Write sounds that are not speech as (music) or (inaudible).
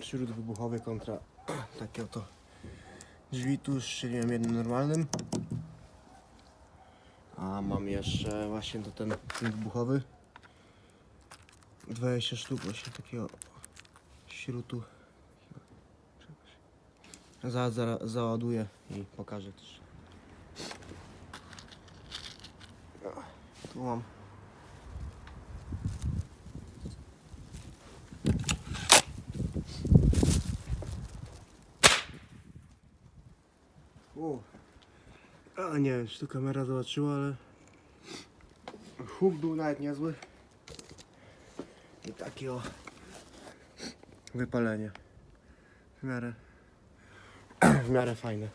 śród wybuchowy kontra (clears throat) takie oto drzwi. Tu strzeliłem jednym normalnym. A mam jeszcze właśnie to ten, ten wybuchowy. 20 sztuk właśnie takiego śrutu. Zaraz za, załaduję i pokażę też. Tu mam. A nie wiem, czy tu kamera zobaczyła, ale huk był nawet niezły. I takie o wypalenie. W miarę, (clears throat) w miarę fajne.